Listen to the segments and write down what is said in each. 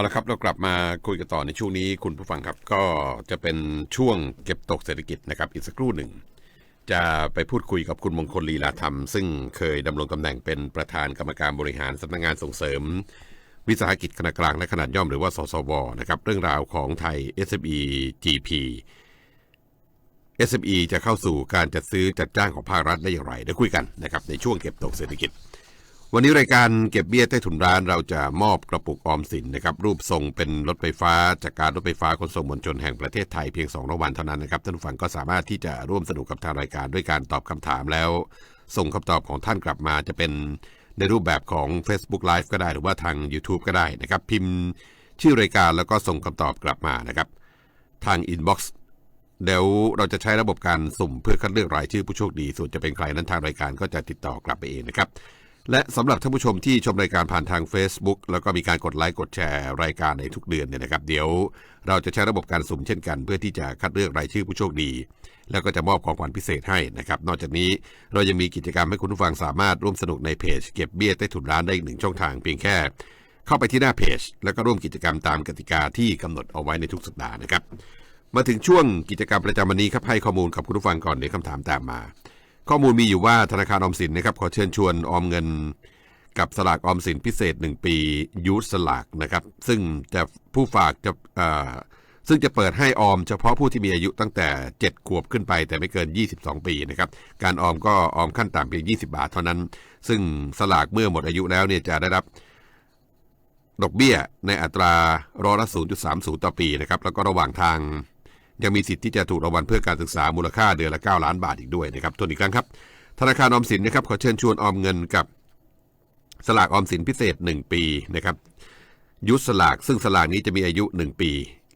เอาละครับเรากลับมาคุยกันต่อในช่วงนี้คุณผู้ฟังครับก็จะเป็นช่วงเก็บตกเศรษฐกิจนะครับอีกสักครู่หนึ่ง จะไปพูดคุยกับคุณมงคลลีลาธรรม ซึ่งเคยดำรงตำแหน่งเป็นประธานกรรมการบริหารสำนักงานส่งเสริม วิสาหกิจขนาดกลางและขนาดย่อมหรือว่าสสวนะครับเรื่องราวของไทย SME GP SME จะเข้าสู่การจัดซื้อจัดจ้างของภาครัฐได้อย่างไรเดี๋ยวคุยกันนะครับในช่วงเก็บตกเศรษฐกิจ วันนี้รายการเก็บเบี้ยใต้ถุนร้านเราจะมอบกระปุกออมสินนะครับรูปทรงเป็นรถไฟฟ้า จากการรถไฟฟ้าขนส่งมวลชนแห่งประเทศไทยเพียง2รางวัลเท่านั้นนะครับท่านผู้ฟังก็สามารถที่จะร่วมสนุกกับทางรายการด้วยการตอบคำถามแล้ว ส่งคำตอบของท่านกลับมาจะเป็นในรูปแบบของ Facebook Live ก็ได้หรือว่าทาง YouTube ก็ได้นะครับพิมพ์ชื่อรายการแล้วก็ส่งคำตอบกลับมานะครับทาง Inbox เดี๋ยวเราจะใช้ระบบการสุ่มเพื่อคัดเลือกรายชื่อผู้โชคดีส่วนจะเป็นใครนั้นทางรายการก็จะติดต่อกลับไปเองนะครับ และสำหรับท่านผู้ชมที่ชมรายการผ่านทาง Facebook แล้วก็มีการกดไลค์กดแชร์รายการในทุกเดือนเนี่ยนะครับ เดี๋ยวเราจะใช้ระบบการสุ่มเช่นกัน เพื่อที่จะคัดเลือกรายชื่อผู้โชคดี แล้วก็จะมอบของขวัญพิเศษให้นะครับ นอกจากนี้เรายังมีกิจกรรมให้คุณผู้ฟังสามารถร่วมสนุกในเพจเก็บเบี้ยใต้ถุนร้านได้อีกหนึ่งช่องทางเพียงแค่ เข้าไปที่หน้าเพจ แล้วก็ร่วมกิจกรรมตามกติกาที่กำหนดเอาไว้ในทุกสัปดาห์นะครับมาถึงช่วงกิจกรรมประจำวันนี้ครับให้ข้อมูลกับคุณผู้ฟังก่อนเดี๋ยวคำถามตามมา ข้อมูลมีอยู่ว่าธนาคารออมสินนะครับขอเชิญชวนออมเงิน กับสลากออมสินพิเศษ 1 ปียูทสลากนะครับ ซึ่งจะผู้ฝากจะอ่อซึ่งจะเปิดให้ออมเฉพาะผู้ที่มีอายุตั้งแต่ 7 ขวบขึ้นไป แต่ไม่เกิน 22 ปีนะครับ การออมก็ออมขั้นต่ำเพียง 20 บาทเท่านั้น ซึ่งสลากเมื่อหมดอายุแล้วเนี่ยจะได้รับดอกเบี้ยในอัตราร้อยละ0.30 ต่อปีนะครับ แล้วก็ระหว่างทาง ยังมีสิทธิ์ที่จะถูกรางวัลเพื่อการศึกษามูลค่าเดือนละ 9 ล้านบาทอีกด้วยนะครับทวนอีกครั้งครับ ธนาคารออมสินนะครับขอเชิญชวนออมเงินกับสลากออมสินพิเศษ 1 ปีนะครับยุทธสลากซึ่งสลากนี้จะมีอายุ 1 ปี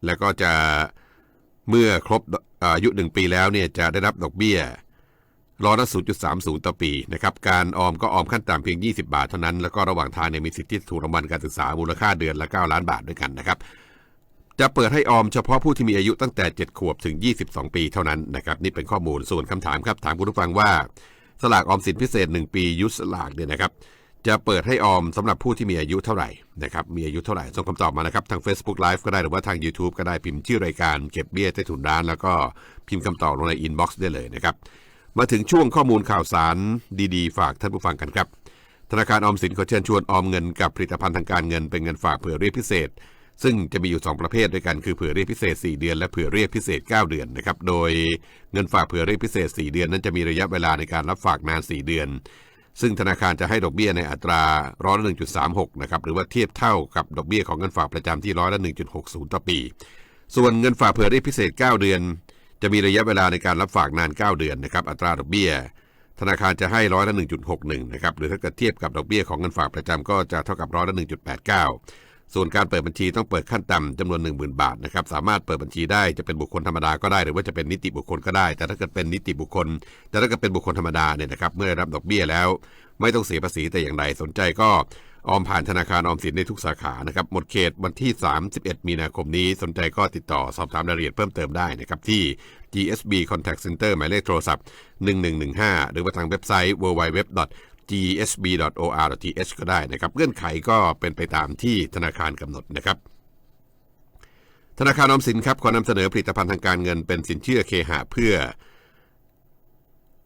แล้วก็จะเมื่อครบอายุ 1 ปีแล้วเนี่ยจะได้รับดอกเบี้ยร้อยละ0.30 ต่อปีนะครับ การออมก็ออมขั้นต่ำเพียง 20 บาทเท่านั้น แล้วก็ระหว่างทางเนี่ยมีสิทธิ์ที่ถูกรางวัลการศึกษามูลค่าเดือนละ 9 ล้านบาทด้วยกันนะครับ จะเปิดให้ออมเฉพาะผู้ที่มีอายุตั้งแต่ 7 ขวบถึง 22 ปีเท่านั้นนะครับนี่เป็นข้อมูลส่วนคำถามครับถามคุณผู้ฟังว่า สลากออมสินพิเศษ 1 ปียุทธสลากเนี่ยนะครับจะเปิดให้ออมสำหรับผู้ที่มีอายุเท่าไหร่นะครับมีอายุเท่าไหร่ส่งคำตอบมานะครับทาง Facebook Live ก็ได้หรือว่าทาง YouTube ก็ได้พิมพ์ชื่อรายการเก็บเบี้ยใต้ถุนร้าน แล้วก็พิมพ์คำตอบลงในอินบ็อกซ์ได้เลยนะครับมาถึงช่วงข้อมูลข่าวสารดีๆ ฝากท่านผู้ฟังกันครับธนาคารออมสินขอเชิญชวนออมเงินกับผลิตภัณฑ์ทางการเงินเป็นเงินฝากเผื่อเรียกพิเศษ ซึ่งจะมีอยู่ 2 ประเภทด้วยกันคือเผื่อเรียกพิเศษ 4 เดือน และเผื่อเรียกพิเศษ 9 เดือนนะครับโดยเงินฝากเผื่อเรียกพิเศษ 4 เดือน นั้นจะมีระยะเวลาในการรับฝากนาน 4 เดือน ซึ่งธนาคารจะให้ดอกเบี้ยในอัตราร้อยละ1.36นะครับหรือว่าเทียบเท่ากับดอกเบี้ยของเงินฝากประจำที่ร้อยละ1.60 ต่อปี ส่วนเงินฝากเผื่อเรียกพิเศษ 9 เดือน จะมีระยะเวลาในการรับฝากนาน 9 เดือนนะครับอัตราดอกเบี้ยธนาคารจะให้ร้อยละ1.61นะครับหรือถ้าเกิดเทียบกับดอกเบี้ยของเงินฝากประจำก็จะเท่ากับร้อยละ1.89 ส่วนการเปิดบัญชีต้องเปิดขั้นต่ำจำนวน 10,000 บาทนะครับสามารถเปิดบัญชีได้จะเป็นบุคคลธรรมดาก็ได้หรือว่าจะเป็นนิติบุคคลก็ได้ แต่ถ้าเกิดเป็นนิติบุคคล แต่ถ้าเกิดเป็นบุคคลธรรมดาเนี่ยนะครับเมื่อได้รับดอกเบี้ยแล้ว ไม่ต้องเสียภาษีแต่อย่างใดสนใจก็ออมผ่านธนาคารออมสินในทุกสาขานะครับหมดเขตวันที่ 31 มีนาคมนี้ สนใจก็ติดต่อสอบถามรายละเอียดเพิ่มเติมได้นะครับที่ GSB Contact Center หมายเลขโทรศัพท์ 1115 หรือว่าทางเว็บไซต์ www gsb.or.th ก็ได้นะครับเงื่อนไขก็เป็นไปตามที่ธนาคารกำหนดนะครับ ธนาคารออมสินครับขอนำเสนอผลิตภัณฑ์ทางการเงินเป็นสินเชื่อเคหะเพื่อ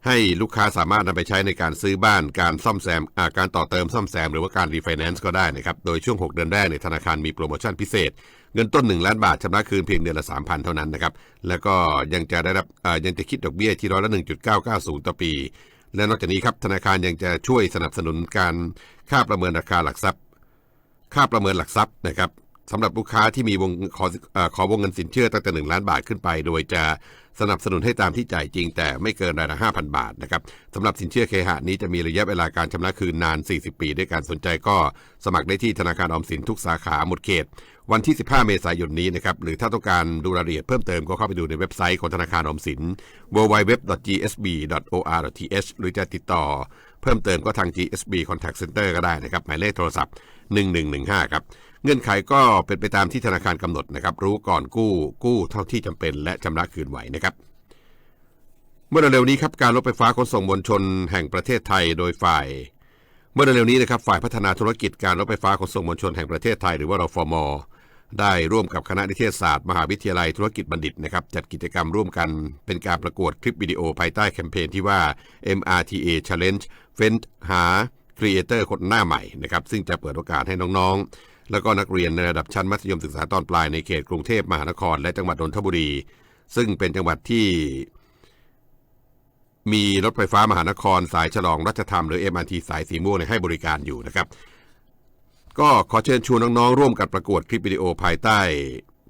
ให้ลูกค้าสามารถนำไปใช้ในการซื้อบ้านการซ่อมแซมอาการต่อเติมซ่อมแซม หรือว่าการรีไฟแนนซ์ก็ได้นะครับโดยช่วง 6 เดือนแรกในธนาคารมีโปรโมชั่นพิเศษ เงินต้น 1 ล้านบาทชำระคืนเพียงเดือนละ 3,000 เท่านั้นนะครับแล้วก็ยังจะได้รับยังจะคิดดอกเบี้ยที่ร้อยละ1.990 ต่อปี และนอกจากนี้ครับธนาคารยังจะช่วยสนับสนุนการค่าประเมินราคาหลักทรัพย์ ค่าประเมินหลักทรัพย์นะครับสำหรับลูกค้าที่มีวงขอขอวงเงินสินเชื่อตั้งแต่ 1 ล้านบาทขึ้นไป โดยจะสนับสนุนให้ตามที่จ่ายจริง แต่ไม่เกินรายละ5,000 บาทนะครับสำหรับสินเชื่อเคหะนี้จะมีระยะเวลาการชำระคืนนาน 40 ปี ด้วยการสนใจก็สมัครได้ที่ธนาคารออมสินทุกสาขาหมดเขต วันที่ 15 เมษายนนี้นะครับ หรือถ้าต้องการดูรายละเอียดเพิ่มเติมก็เข้าไปดูในเว็บไซต์ของธนาคารออมสิน www.gsb.or.th หรือจะติดต่อเพิ่มเติมก็ทาง GSB Contact Center ก็ได้นะครับ หมายเลขโทรศัพท์ 1115 ครับ เงื่อนไขก็เป็นไปตามที่ธนาคารกำหนดนะครับ รู้ก่อนกู้ กู้เท่าที่จำเป็น และชำระคืนไหวนะครับ เมื่อเร็วนี้ครับ การรถไฟฟ้าขนส่งมวลชนแห่งประเทศไทยโดยฝ่าย เมื่อเร็วนี้นะครับ ฝ่ายพัฒนาธุรกิจการรถไฟฟ้าขนส่งมวลชนแห่งประเทศไทย หรือว่ารฟม ได้ร่วมกับคณะนิเทศศาสตร์ มหาวิทยาลัยธุรกิจบัณฑิตนะครับจัดกิจกรรมร่วมกันเป็นการประกวดคลิปวิดีโอภายใต้แคมเปญที่ว่า MRTA Challenge เฟ้นหาครีเอเตอร์คนหน้าใหม่นะครับซึ่งจะเปิดโอกาสให้น้องๆ แล้วก็นักเรียนในระดับชั้นมัธยมศึกษาตอนปลายในเขตกรุงเทพมหานคร และจังหวัดนนทบุรี ซึ่งเป็นจังหวัดที่มีรถไฟฟ้ามหานครสายฉลองรัชธรรมหรือ MRT สายสีม่วงให้บริการอยู่นะครับ ก็ขอเชิญชวนน้องๆร่วมกันประกวดคลิปวิดีโอภายใต้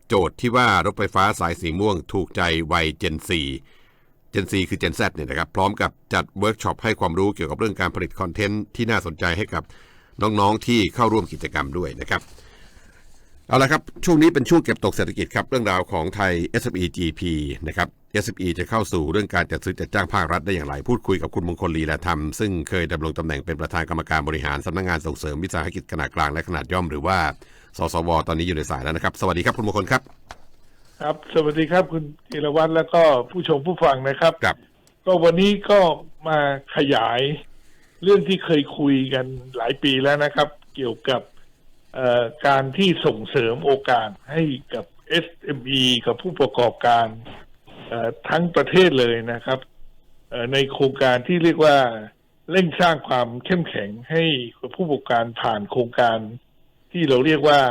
โจทย์ที่ว่ารถไฟฟ้าสายสีม่วงถูกใจวัย Gen 4 Gen 4คือ Gen Z เนี่ยนะครับ พร้อมกับจัดเวิร์กช็อปให้ความรู้เกี่ยวกับเรื่องการผลิตคอนเทนต์ที่น่าสนใจให้กับน้องๆที่เข้าร่วมกิจกรรมด้วยนะครับเอาละครับ ช่วงนี้เป็นช่วงเก็บตกเศรษฐกิจครับ เรื่องราวของไทย SME GP นะครับ SME จะเข้าสู่เรื่องการจัดซื้อจัดจ้างภาครัฐได้อย่างไร พูดคุยกับคุณมงคลลีลาธรรม ซึ่งเคยดำรงตำแหน่งเป็นประธานกรรมการบริหารสำนักงานส่งเสริมวิสาหกิจขนาดกลางและขนาดย่อมหรือว่า สสว ตอนนี้อยู่ในสายแล้วนะครับ สวัสดีครับคุณมงคลครับ ครับ สวัสดีครับคุณธีรวัตรแล้วก็ผู้ชมผู้ฟังนะครับครับ ก็วันนี้ก็มาขยายเรื่องที่เคยคุยกันหลายปีแล้วนะครับ เกี่ยวกับเอ่อการที่ส่งเสริมโอกาสให้กับ SME กับผู้ประกอบการเอ่อ ทั้งประเทศเลยนะครับในโครงการที่เรียกว่าเร่งสร้างความเข้มแข็งให้ผู้ประกอบการผ่านโครงการที่เราเรียกว่า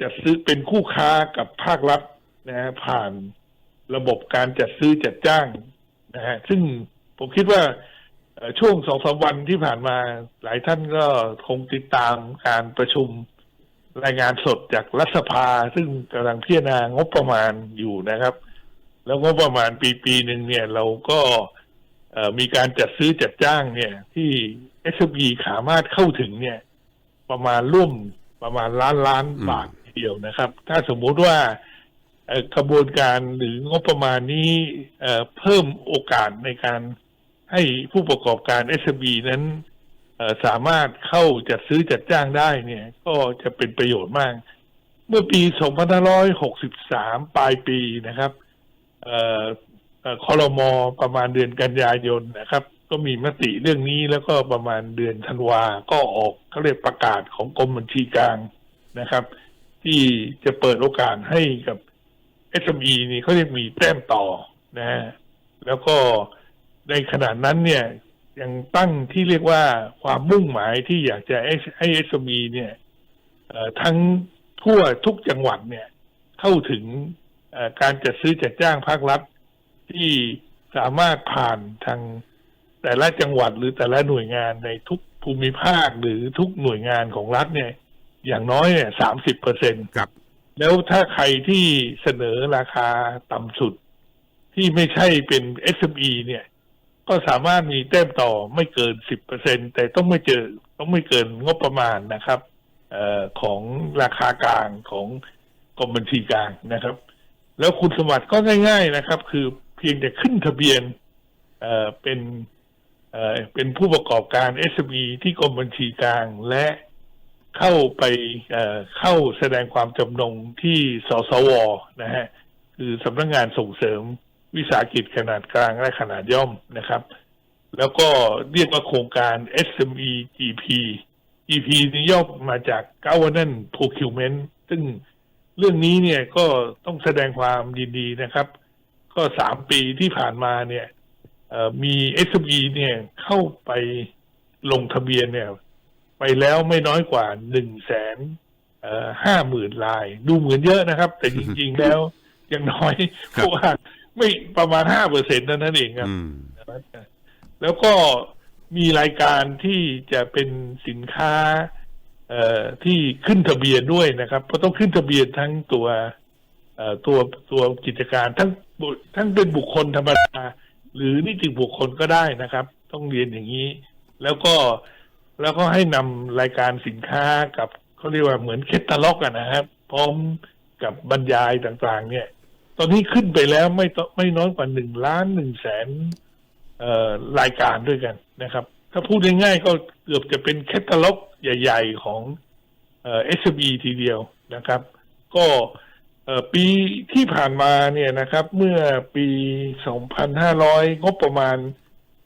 จะซื้อเป็นคู่ค้ากับภาครัฐนะฮะผ่านระบบการจัดซื้อจัดจ้างนะฮะซึ่งผมคิดว่าช่วงสองสามวันที่ผ่านมาหลายท่านก็คงติดตามการประชุมรายงานสดจากรัฐสภา ซึ่งกำลังพิจารณางบประมาณอยู่นะครับ แล้วงบประมาณปีปีหนึ่งเนี่ย เราก็เอ่อมีการจัดซื้อจัดจ้างเนี่ย ที่ s อ b สามารถเข้าถึงเนี่ย ประมาณร่วมประมาณล้านล้านอืมบาททีเดียวนะครับ ถ้าสมมุติว่าเอ่อกระบวนการหรืองบประมาณนี้เอ่อเพิ่มโอกาสในการให้ผู้ประกอบการ s อ b นั้นเอ่อสามารถเข้าจัดซื้อจัดจ้างได้เนี่ย ก็จะเป็นประโยชน์มาก เมื่อปี 2563 ปลายปีนะครับเอ่อเอ่อ คอรมอประมาณเดือนกันยายนนะครับ ก็มีมติเรื่องนี้แล้วก็ประมาณเดือนธันวาก็ออกเขาเรียกประกาศของกรมบัญชีกลางนะครับ ที่จะเปิดโอกาสให้กับ SME นี่เขาเรียกมีแต้มต่อนะฮะแล้วก็ในขณะนั้นเนี่ยยังตั้งที่เรียกว่าความมุ่งหมายที่อยากจะให้ SME เนี่ยเอ่อทั้งทั่วทุกจังหวัดเนี่ยเข้าถึง การจัดซื้อจัดจ้างภาครัฐที่สามารถผ่านทางแต่ละจังหวัดหรือแต่ละหน่วยงานในทุกภูมิภาคหรือทุกหน่วยงานของรัฐเนี่ย อย่างน้อยเนี่ยสามสิบเปอร์เซ็นครับ แล้วถ้าใครที่เสนอราคาต่ำสุด ที่ไม่ใช่เป็น SME เนี่ย ก็สามารถมีแต้มต่อไม่เกินสิบเปอร์เซ็นแต่ต้องไม่เจอต้องไม่เกินงบประมาณนะครับออของราคากลางของกรมบัญชีกลางนะครับ แล้วคุณสมบัติก็ง่าย ๆนะครับ คือเพียงแต่ขึ้นทะเบียนเอ่อเป็นเอ่อเป็นผู้ประกอบการ SME ที่กรมบัญชีกลางและเข้าไปเอ่อเข้าแสดงความจำนงที่สสวนะฮะคือสำนักงานส่งเสริมวิสาหกิจขนาดกลางและขนาดย่อมนะครับ แล้วก็เรียกว่าโครงการ SME GP GP นี่ย่อมาจาก Governance Procurement ซึ่ง เรื่องนี้เนี่ยก็ต้องแสดงความยินดีนะครับ ก็สามปีที่ผ่านมาเนี่ยเอ่อมี SME เนี่ยเข้าไปลงทะเบียนเนี่ย ไปแล้วไม่น้อยกว่าหนึ่งแสนห้าหมื่นลาย ดูเหมือนเยอะนะครับ แต่จริง ๆ แล้วยังน้อยเพครับราะว่าไม่ประมาณห้าเปอร์เซ็นต์นั้นเองครับอืมแล้วก็มีรายการที่จะเป็นสินค้าเอ่อ ที่ขึ้นทะเบียนด้วยนะครับเพราะต้องขึ้นทะเบียนทั้งตัวตัวตัวกิจการทั้งทั้งเป็นบุคคลธรรมดาหรือนิติบุคคลก็ได้นะครับ ต้องเรียนอย่างนี้ แล้วก็แล้วก็ให้นำรายการสินค้ากับเขาเรียกว่าเหมือนเคตาล็อกอะนะครับ พร้อมกับบรรยายต่างๆ เนี่ย ตอนนี้ขึ้นไปแล้วไม่ต้องไม่น้อยกว่าหนึ่งล้านหนึ่งแสนรายการด้วยกันนะครับ ถ้าพูดง่ายๆก็เกือบจะเป็นแคตตาล็อก ใหญ่ ๆ ของเอ่อ SME ทีเดียวนะครับ ก็ปีที่ผ่านมาเนี่ยนะครับ เมื่อปี 2,500 งบประมาณ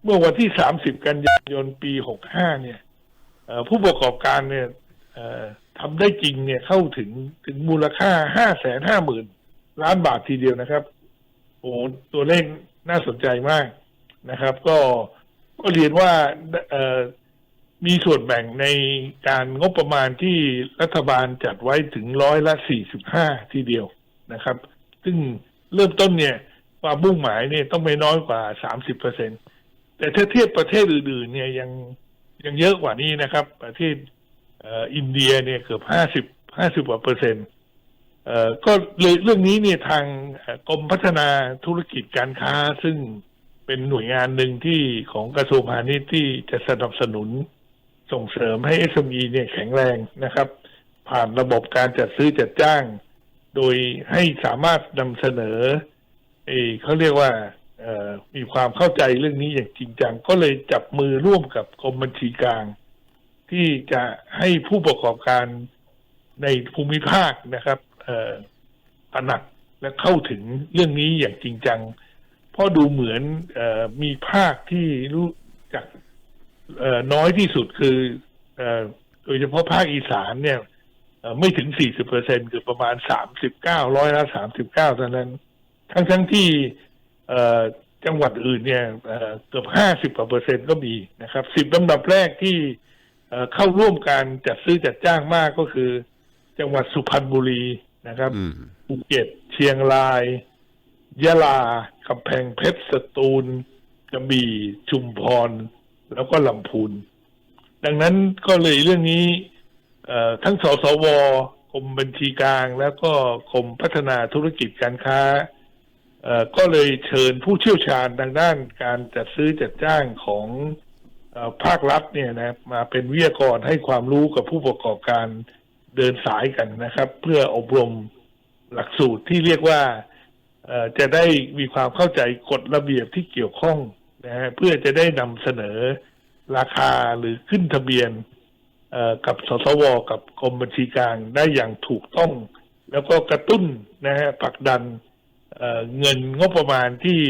เมื่อวันที่ 30 กันยายนปี 65 เนี่ยผู้ประกอบการเนี่ยทำได้จริงเนี่ยเข้าถึงถึงมูลค่าห้าแสนห้าหมื่นล้านบาททีเดียวนะครับ โอ้ตัวเลขน่าสนใจมากนะครับ ก็ก็เรียนว่า มีส่วนแบ่งในการงบประมาณที่รัฐบาลจัดไว้ถึงร้อยละสี่สิบห้าทีเดียวนะครับ ซึ่งเริ่มต้นเนี่ยความมุ่งหมายเนี่ยต้องไม่น้อยกว่าสามสิบเปอร์เซ็นตแต่ถ้าเทียบประเทศอื่น ๆ เนี่ยยังยังเยอะกว่านี้นะครับ ประเทศเอ,อ,อินเดียเนี่ยเกือบห้าสิบห้าสิบกว่าเปอร์เซ็นต์เอ่อก็เลยเรื่องนี้เนี่ยทางกรมพัฒนาธุรกิจการค้า ซึ่งเป็นหน่วยงานหนึ่งที่ของกระทรวงพาณิชย์ที่จะสนับสนุน ส่งเสริมให้ SME เนี่ยแข็งแรงนะครับ ผ่านระบบการจัดซื้อจัดจ้าง โดยให้สามารถนำเสนอเอเขาเรียกว่ามีความเข้าใจเรื่องนี้อย่างจริงจัง ก็เลยจับมือร่วมกับกรมบัญชีกลาง ที่จะให้ผู้ประกอบการในภูมิภาคนะครับตระหนักและเข้าถึงเรื่องนี้อย่างจริงจัง เพราะดูเหมือนออมีภาคที่รู้จัก น้อยที่สุดคือเอ่อโดยเฉพาะภาคอีสานเนี่ยเอ่อไม่ถึง 40เปอร์เซ็นคือประมาณ 39 ร้อยละ 39เท่านั้น ทั้งทั้งที่เอ่อจังหวัดอื่นเนี่ยเอ่อเกือบ 50กว่าเปอร์เซ็นต์ก็มีนะครับสิบลำดับแรกที่เอ่อเข้าร่วมการจัดซื้อจัดจ้างมากก็คือ จังหวัดสุพรรณบุรีนะครับอืมภูเก็ต เชียงราย ยะลากำแพงเพชรสตูลกระบี่ชุมพร แล้วก็ลำพูน ดังนั้นก็เลยเรื่องนี้ทั้งสสวกรมบัญชีกลาง แล้วก็กรมพัฒนาธุรกิจการค้าก็เลยเชิญผู้เชี่ยวชาญทางด้านการจัดซื้อจัดจ้างของอภาครัฐเนี่ยนะมาเป็นวิทยากรให้ความรู้กับผู้ประกอบการเดินสายกันนะครับ เพื่ออบรมหลักสูตรที่เรียกว่าจะได้มีความเข้าใจกฎระเบียบที่เกี่ยวข้อง นะฮะเพื่อจะได้นำเสนอราคาหรือขึ้นทะเบียนกับสสว กับกรมบัญชีกลางได้อย่างถูกต้อง แล้วก็กระตุ้นนะฮะผลักดันเเงินงบประมาณที่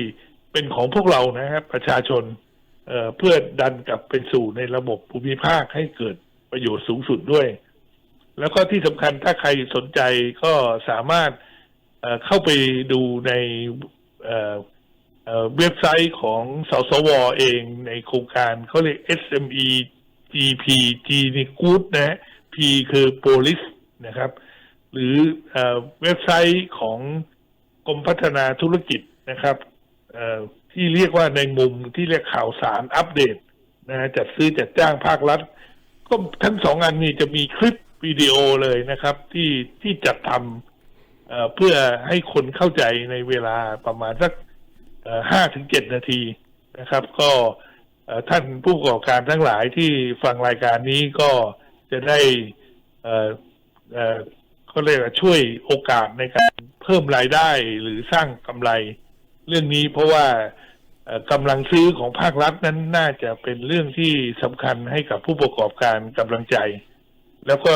เป็นของพวกเรานะฮะประชาชนเเพื่อดันกลับไปสู่ในระบบภูมิภาคให้เกิดประโยชน์สูงสุดด้วย แล้วก็ที่สำคัญถ้าใครสนใจก็สามารถเเข้าไปดูใน เว็บไซต์ของสสวเองในโครงการเขาเรียก SME GP G นี่ Good นะ P คือ Police นะครับ หรือเอเว็บไซต์ของกรมพัฒนาธุรกิจนะครับที่เรียกว่าในมุมที่เรียกข่าวสารอัปเดตนะฮะจัดซื้อจัดจ้างภาครัฐ ก็ทั้งสองอันนี้จะมีคลิปวิดีโอเลยนะครับ ที่ที่จัดทำเพื่อให้คนเข้าใจในเวลาประมาณสัก ห้าถึงเจ็ดนาทีนะครับ ก็ท่านผู้ประกอบการทั้งหลายที่ฟังรายการนี้ก็จะได้เขาเรียกว่าช่วยโอกาสในการเพิ่มรายได้หรือสร้างกำไร เรื่องนี้เพราะว่ากำลังซื้อของภาครัฐนั้นน่าจะเป็นเรื่องที่สำคัญให้กับผู้ประกอบการกำลังใจ แล้วก็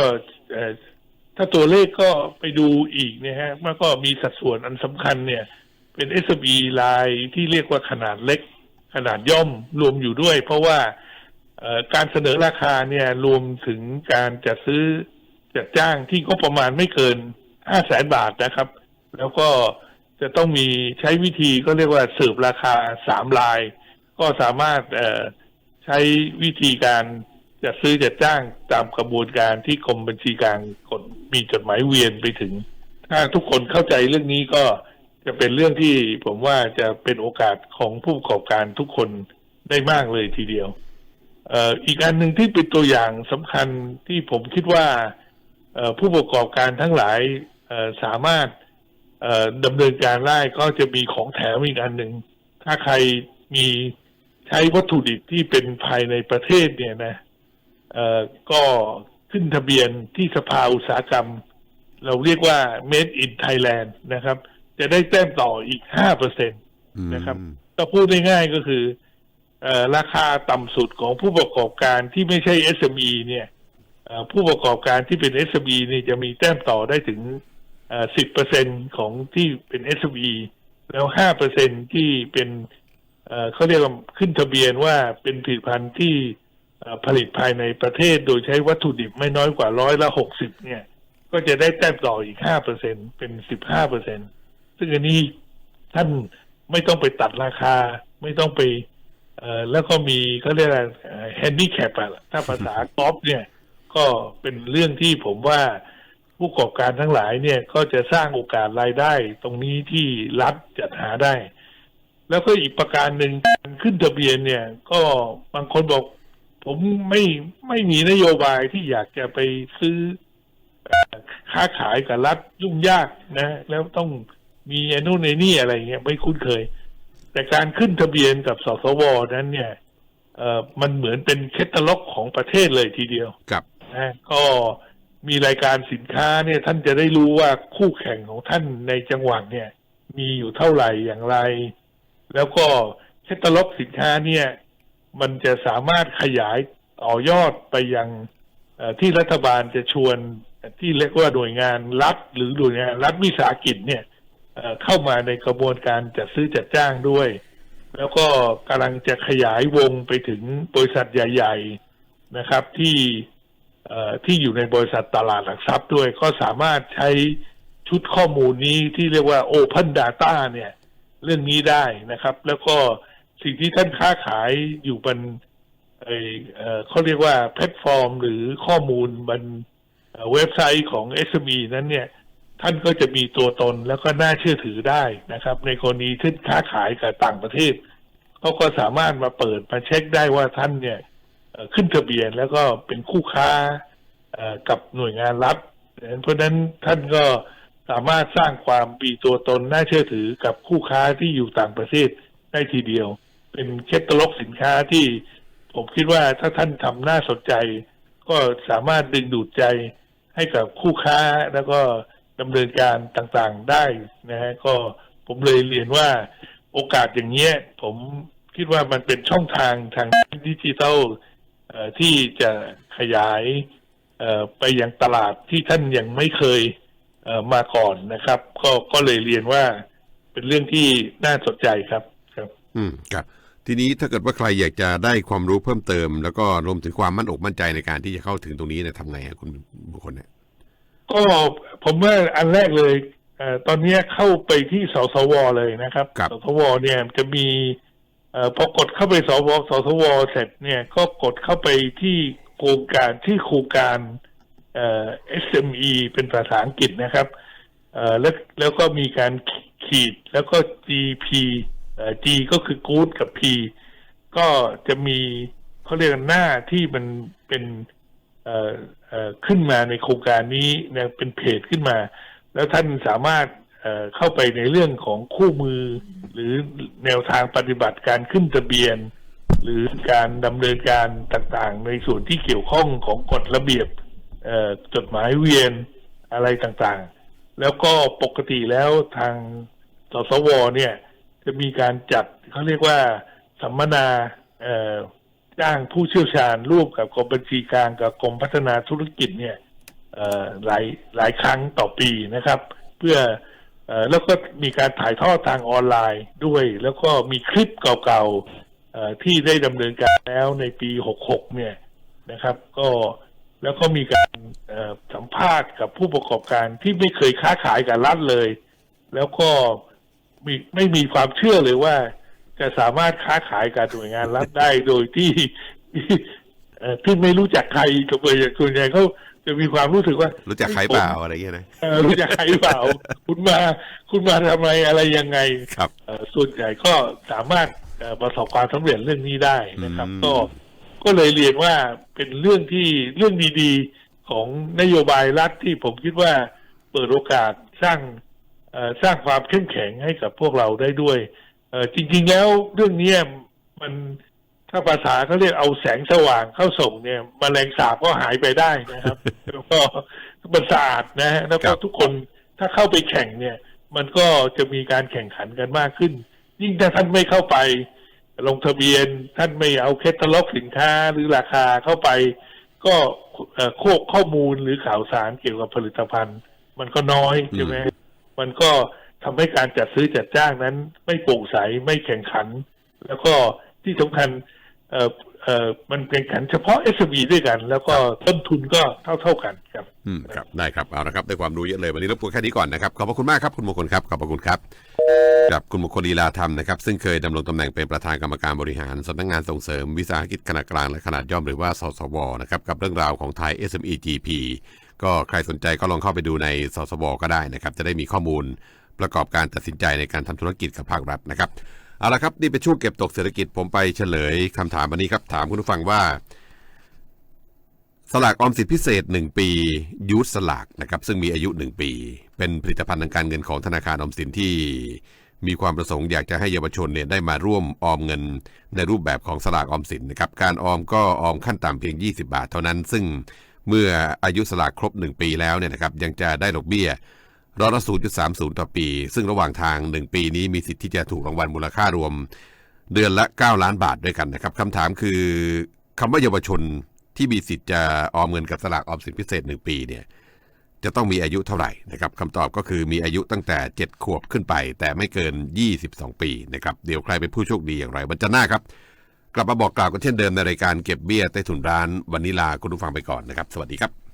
ถ้าตัวเลขก็ไปดูอีกเนี่ยฮะมันก็มีสัดส่วนอันสำคัญเนี่ย เป็น SME รายที่เรียกว่าขนาดเล็ก ขนาดย่อมรวมอยู่ด้วย เพราะว่าการเสนอราคาเนี่ยรวมถึงการจัดซื้อจัดจ้างที่ก็ประมาณไม่เกินห้าแสนบาทนะครับ แล้วก็จะต้องมีใช้วิธีก็เรียกว่าสิร์ฟราคาสามลาย ก็สามารถใช้วิธีการจัดซื้อจัดจ้างตามกระบวนการที่กรมบัญชีกลางกดมีจดหมายเวียนไปถึง ถ้าทุกคนเข้าใจเรื่องนี้ก็ จะเป็นเรื่องที่ผมว่าจะเป็นโอกาสของผู้ประกอบการทุกคนได้มากเลยทีเดียวอีกอันหนึ่งที่เป็นตัวอย่างสำคัญที่ผมคิดว่าผู้ประกอบการทั้งหลายสามารถดำเนินการได้ก็จะมีของแถมอีกอันหนึ่งถ้าใครมีใช้วัตถุดิบที่เป็นภายในประเทศเนี่ยนะก็ขึ้นทะเบียนที่สภาอุตสาหกรรม เราเรียกว่า made in Thailand นะครับ จะได้แต้มต่ออีกห้าเปอร์เซ็นตอืมนะครับก็พูดง่ายๆก็คือเออราคาต่ำสุดของผู้ประกอบการที่ไม่ใช่ SME เนี่ยเอ่อผู้ประกอบการที่เป็น SME นี่จะมีแต้มต่อได้ถึงสิบเปอร์เซ็นของที่เป็น SME แล้วห้าเปอร์เซ็นที่เป็นเอ่อเขาเรียกว่าขึ้นทะเบียนว่าเป็นผลิตภัณฑ์ที่เอ่อผลิตภายในประเทศโดยใช้วัตถุดิบไม่น้อยกว่าร้อยละหกสิบเนี่ย ก็จะได้แต้มต่ออีกห้าเปอร์เซ็นเป็นสิบห้าเปอร์เซ็น ซึ่งอันนี้ท่านไม่ต้องไปตัดราคา ไม่ต้องไปเอ่อแล้วก็มีเขาเรียกอะไรแฮนดี้แคปอะถ้าภาษากอล์ฟเนี่ย ก็เป็นเรื่องที่ผมว่าผู้ประกอบการทั้งหลายเนี่ยก็จะสร้างโอกาสรายได้ ตรงนี้ที่รัฐจัดหาได้ แล้วก็อีกประการหนึ่งการขึ้นทะเบียนเนี่ย ก็บางคนบอก ผมไม่ไม่มีนโยบายที่อยากจะไปซื้อเอ่อค้าขายกับรัฐยุ่งยากนะ แล้วต้อง มีไอ้นู่นไอ้นี่อะไรเงี้ยไม่คุ้นเคย แต่การขึ้นทะเบียนกับสสวนั้นเนี่ยเอ่อมันเหมือนเป็นแคตตาล็อกของประเทศเลยทีเดียวกับนะก็มีรายการสินค้าเนี่ยท่านจะได้รู้ว่าคู่แข่งของท่านในจังหวัดเนี่ย มีอยู่เท่าไหร่อย่างไร แล้วก็แคตตาล็อกสินค้าเนี่ย มันจะสามารถขยายต่อยอดไปยังเอ่อที่รัฐบาลจะชวนที่เรียกว่าหน่วยงานรัฐหรือหน่วยงานรัฐวิสาหกิจเนี่ย เข้ามาในกระบวนการจัดซื้อจัดจ้างด้วย แล้วก็กำลังจะขยายวงไปถึงบริษัทใหญ่ ๆนะครับที่ที่อยู่ในบริษัทตลาดหลักทรัพย์ด้วย ก็สามารถใช้ชุดข้อมูลนี้ที่เรียกว่า Open Data เนี่ย เรื่องนี้ได้นะครับ แล้วก็สิ่งที่ท่านค้าขายอยู่บนเอ่อเขาเรียกว่าแพลตฟอร์มหรือข้อมูลบนเอ่อเว็บไซต์ของ SME นั้นเนี่ย ท่านก็จะมีตัวตนแล้วก็น่าเชื่อถือได้นะครับ ในกรณีที่ค้าขายกับต่างประเทศเขาก็สามารถมาเปิดมาเช็คได้ว่าท่านเนี่ยขึ้นทะเบียนแล้วก็เป็นคู่ค้ากับหน่วยงานรัฐเพราะฉะนั้นท่านก็สามารถสร้างความมีตัวตนน่าเชื่อถือกับคู่ค้าที่อยู่ต่างประเทศได้ทีเดียว เป็นแคตตาล็อกสินค้าที่ผมคิดว่าถ้าท่านทำน่าสนใจ ก็สามารถดึงดูดใจให้กับคู่ค้าแล้วก็ ดำเนินการต่างๆได้นะฮะก็ผมเลยเรียนว่าโอกาสอย่างเงี้ย ผมคิดว่ามันเป็นช่องทางทางดิจิทัลที่จะขยายไปยังตลาดที่ท่านยังไม่เคยเมาก่อนนะครับ ก็ก็เลยเรียนว่าเป็นเรื่องที่น่าสนใจครับครับ อืมครับ ทีนี้ถ้าเกิดว่าใครอยากจะได้ความรู้เพิ่มเติม แล้วก็รวมถึงความมั่นอกมั่นใจในการที่จะเข้าถึงตรงนี้เนี่ยทำไงคุณบุคคลเนี่ย ก็ผมว่าอันแรกเลยเออตอนนี้เข้าไปที่สสวเลยนะครับครับสสวเนี่ยจะมีเออพอกดเข้าไปสวสสวเสร็จเนี่ยก็กดเข้าไปที่โครงการที่โครงการเอ่อ SME เป็นภาษาอังกฤษนะครับเอ่อแล้วแล้วก็มีการขีดแล้วก็ GP เอ่อ G ก็คือ Good กับ P ก็จะมีเขาเรียกกันหน้าที่มันเป็นเอ่อเอ่อ ขึ้นมาในโครงการนี้เป็นเพจขึ้นมา แล้วท่านสามารถเข้าไปในเรื่องของคู่มือ หรือแนวทางปฏิบัติการขึ้นทะเบียน หรือการดำเนินการต่างๆ ในส่วนที่เกี่ยวข้องของกฎระเบียบจดหมายเวียนอะไรต่างๆ แล้วก็ปกติแล้วทางสสวเนี่ย จะมีการจัดเขาเรียกว่าสัมมนา จ้างผู้เชี่ยวชาญร่วมกับกรมบัญชีกลางกับกรมพัฒนาธุรกิจเนี่ยหลายหลายครั้งต่อปีนะครับ เพื่ออแล้วก็มีการถ่ายทอดทางออนไลน์ด้วย แล้วก็มีคลิปเก่าๆที่ได้ดำเนินการแล้วในปี 66 เนี่ยนะครับ ก็แล้วก็มีการสัมภาษณ์กับผู้ประกอบการที่ไม่เคยค้าขายกับรัฐเลย แล้วก็มีไม่มีความเชื่อเลยว่า จะสามารถค้าขายกับหน่วยงานรัฐได้โดยที่เอ่อที่ไม่รู้จักใครกับเลยส่วนใหญ่เขาจะมีความรู้สึกว่า รู้จักใครเปล่าอะไรเงี้ยนะเอ่อรู้จักใครเปล่า คุณมา คุณมาทำไมอะไรยังไงครับเอ่อส่วนใหญ่ก็สามารถเอ่อประสบความสำเร็จเรื่องนี้ได้นะครับอืมก็ก็เลยเรียนว่าเป็นเรื่องที่เรื่องดีๆของนโยบายรัฐที่ผมคิดว่าเปิดโอกาสสร้างเอ่อสร้างความเข้มแข็งให้กับพวกเราได้ด้วย เออจริง ๆ แล้วเรื่องเนี้ยมันถ้าภาษาเขาเรียกเอาแสงสว่างเข้าส่งเนี่ยมแมลงสาบก็หายไปได้นะครับ แล้วก็มันสะอาดนะฮะแล้วก็ครับทุกคนถ้าเข้าไปแข่งเนี่ย มันก็จะมีการแข่งขันกันมากขึ้น ยิ่งถ้าท่านไม่เข้าไป ลงทะเบียนท่านไม่เอาแคตตาล็อกสินค้าหรือราคาเข้าไป ก็เอ่อโคกข้อมูลหรือข่าวสารเกี่ยวกับผลิตภัณฑ์ มันก็น้อยใช่ไหมมันก็ ทำให้การจัดซื้อจัดจ้างนั้น ไม่โปร่งใสไม่แข่งขัน แล้วก็ที่สำคัญเอ่อเอ่อมันเป็นขันเฉพาะ SME ด้วยกัน แล้วก็ต้นทุนก็เท่าเท่าๆกันครับ อืมครับได้ครับเอาละครับได้ความรู้เยอะเลยวันนี้รบกวนแค่นี้ก่อนนะครับขอบพระคุณมากครับคุณมงคลครับขอบพระคุณครับกับคุณมงคลลีลาธรรมนะครับซึ่งเคยดำรงตำแหน่งเป็นประธานกรรมการบริหารสำนักงานส่งเสริมวิสาหกิจขนาดกลางและขนาดย่อมหรือว่าสสวนะครับกับเรื่องราวของไทย SME GP ก็ใครสนใจก็ลองเข้าไปดูในสสวก็ได้นะครับจะได้มีข้อมูล ประกอบการตัดสินใจในการทำธุรกิจกับภาครัฐนะครับเอาละครับนี่เป็นช่วงเก็บตกเศรษฐกิจผมไปเฉลยคำถามวันนี้ครับถามคุณผู้ฟังว่า สลากออมสินพิเศษ 1 ปียูทสลากนะครับซึ่งมีอายุ 1 ปี เป็นผลิตภัณฑ์ทางการเงินของธนาคารออมสินที่มีความประสงค์อยากจะให้เยาวชนเนี่ยได้มาร่วมออมเงินในรูปแบบของสลากออมสินนะครับการออมก็ออมขั้นต่ำเพียง 20 บาทเท่านั้น ซึ่งเมื่ออายุสลากครบ 1 ปีแล้วเนี่ยนะครับยังจะได้ดอกเบี้ย ร้อยละ0.30 ต่อปี ซึ่งระหว่างทาง 1 ปีนี้มีสิทธิ์ที่จะถูกรางวัลมูลค่ารวม เดือนละ 9 ล้านบาทด้วยกันนะครับคำถามคือคำว่าเยาวชนที่มีสิทธิ์จะออมเงินกับสลากออมสินพิเศษ 1 ปีเนี่ยจะต้องมีอายุเท่าไหร่นะครับคำตอบก็คือมีอายุตั้งแต่ 7 ขวบขึ้นไป แต่ไม่เกิน 22 ปีนะครับเดี๋ยวใครเป็นผู้โชคดีอย่างไรวันจันทร์หน้าครับ กลับมาบอกกล่าวกันเช่นเดิมในรายการเก็บเบี้ยใต้ถุนร้านวันนี้ลาคุณผู้ฟังไปก่อนนะครับ สวัสดีครับ